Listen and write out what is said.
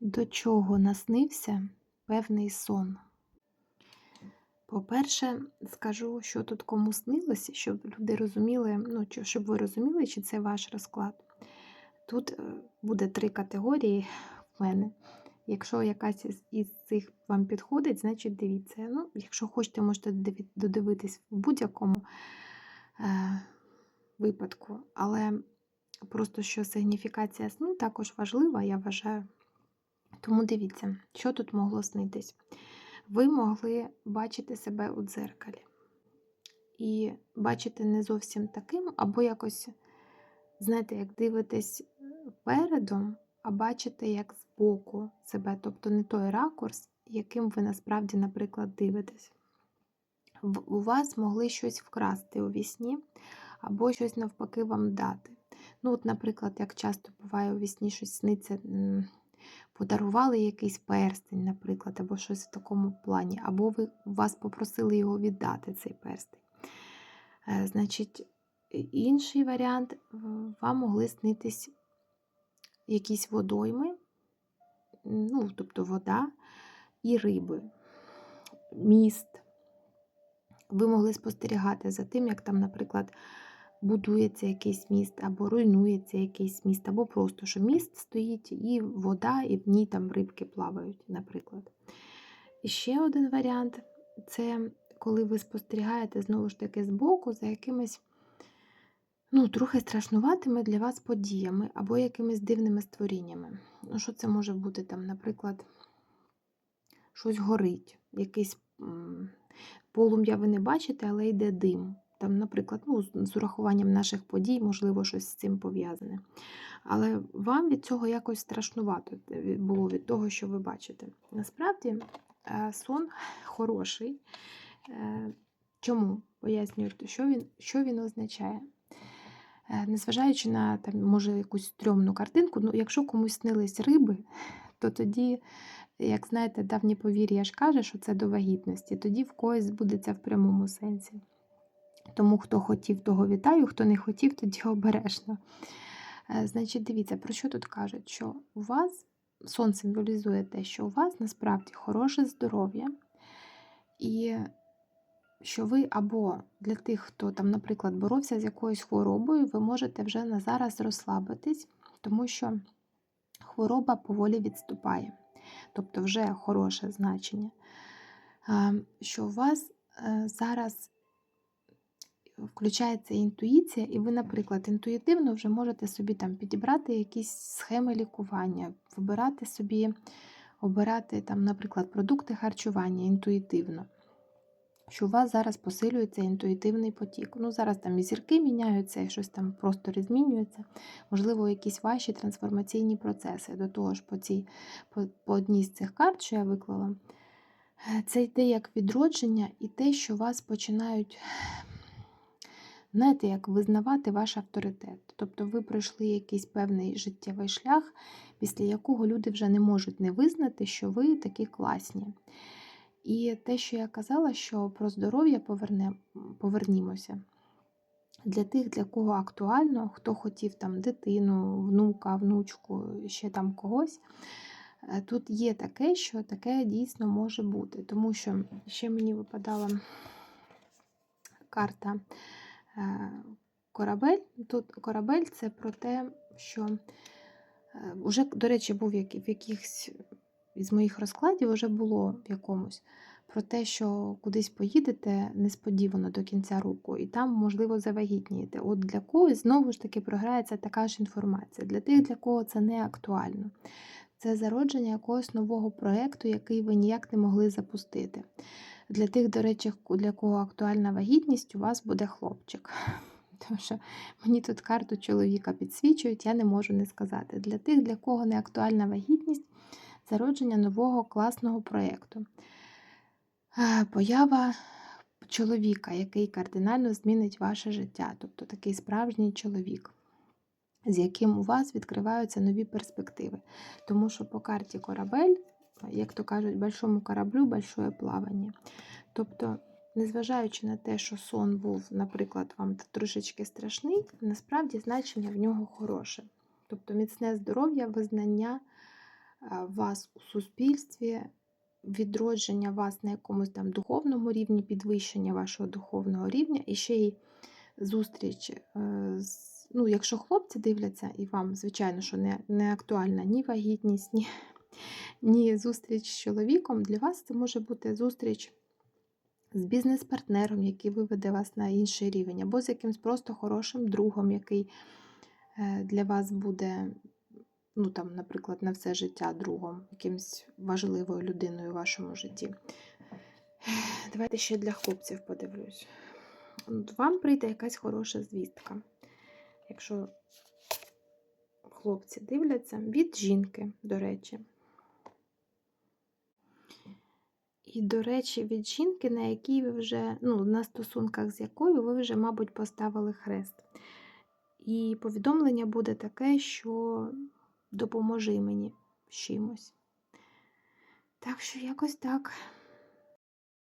До чого наснився певний сон? По-перше, скажу, що тут кому снилося, щоб люди розуміли, ну, щоб ви розуміли, чи це ваш розклад. Тут е, буде три категорії в мене. Якщо якась із- цих вам підходить, значить дивіться. Ну, якщо хочете, можете додивитись в будь-якому е, випадку. Але просто що сигніфікація сну також важлива, я вважаю. Тому дивіться, що тут могло снитись. Ви могли бачити себе у дзеркалі. І бачити не зовсім таким, або якось, знаєте, як дивитесь передом, а бачите як збоку себе, тобто не той ракурс, яким ви насправді, наприклад, дивитесь. У вас могли щось вкрасти у вісні, або щось навпаки вам дати. Ну, от, наприклад, як часто буває у вісні щось сниться, подарували якийсь перстень, наприклад, або щось в такому плані, або ви вас попросили його віддати, цей перстень. Е, Значить, інший варіант вам могли снитись якісь водойми, ну, тобто вода і риби, міст. Ви могли спостерігати за тим, як там, наприклад, будується якийсь міст, або руйнується якийсь міст, або просто що міст стоїть, і вода, і в ній там рибки плавають, наприклад. Ще один варіант це коли ви спостерігаєте знову ж таки збоку за якимись ну, трохи страшнуватими для вас подіями або якимись дивними створіннями. Ну, що це може бути там, наприклад, щось горить, якийсь полум'я ви не бачите, але йде дим. Там, наприклад, ну, з- урахуванням наших подій, можливо, щось з цим пов'язане. Але вам від цього якось страшнувато було від того, що ви бачите. Насправді е, сон хороший. Е, Чому? Пояснюю, що він, що він означає. Е, Незважаючи на там, може, якусь стрьомну картинку, ну, якщо комусь снились риби, то тоді, як знаєте, давнє повір'я ж каже, що це до вагітності, тоді в когось збудеться в прямому сенсі. Тому хто хотів, того вітаю, хто не хотів, тоді обережно. Е, Значить, дивіться, про що тут кажуть? Що у вас сон символізує те, що у вас насправді хороше здоров'я, і що ви або для тих, хто там, наприклад, боровся з якоюсь хворобою, ви можете вже на зараз розслабитись, тому що хвороба поволі відступає. Тобто вже хороше значення. Що у вас е, зараз включається інтуїція, і ви, наприклад, інтуїтивно вже можете собі там підібрати якісь схеми лікування, вибирати собі, обирати там, наприклад, продукти харчування інтуїтивно. Що у вас зараз посилюється інтуїтивний потік. Ну, зараз там і зірки міняються, і щось там в просторі змінюється. Можливо, якісь ваші трансформаційні процеси. До того ж, по, цій, по, по одній з цих карт, що я виклала, е, це йде як відродження і те, що вас починають знаєте, як визнавати ваш авторитет. Тобто ви пройшли якийсь певний життєвий шлях, після якого люди вже не можуть не визнати, що ви такі класні. І те, що я казала, що про здоров'я поверне, повернімося. Для тих, для кого актуально, хто хотів там дитину, внука, внучку, ще там когось. е, Тут є таке, що таке дійсно може бути. Тому що ще мені випадала карта корабель. Тут корабель це про те, що е, вже, до речі, був в якихось із моїх розкладів вже було в якомусь про те, що кудись поїдете несподівано до кінця року, і там, можливо, завагітнієте. От для когось знову ж таки програється така ж інформація. Для тих, для кого це не актуально. Це зародження якогось нового проєкту, який ви ніяк не могли запустити. Для тих, до речі, для кого актуальна вагітність, у вас буде хлопчик. Тому що мені тут карту чоловіка підсвічують, я не можу не сказати. Для тих, для кого не актуальна вагітність, зародження нового класного проєкту. Поява чоловіка, який кардинально змінить ваше життя, тобто такий справжній чоловік, з яким у вас відкриваються нові перспективи. Тому що по карті корабель, як то кажуть, большому кораблю большое плавання. Тобто, незважаючи на те, що сон був, наприклад, вам трошечки страшний, насправді значення в нього хороше. Тобто міцне здоров'я, визнання вас у суспільстві, відродження вас на якомусь там духовному рівні, підвищення вашого духовного рівня, і ще й зустріч е, з. Ну, якщо хлопці дивляться, і вам, звичайно, що не, не актуальна ні вагітність, ні, ні зустріч з чоловіком, для вас це може бути зустріч з бізнес-партнером, який виведе вас на інший рівень, або з якимсь просто хорошим другом, який е, для вас буде, ну там, наприклад, на все життя другом, якимсь важливою людиною у вашому житті. Давайте ще для хлопців подивлюсь. Вам прийде якась хороша звістка. Якщо хлопці дивляться, від жінки, до речі. І, до речі, від жінки, на якій ви вже, ну, на стосунках з якою ви вже, мабуть, поставили хрест. І повідомлення буде таке, що допоможи мені з чимось. Так що якось так.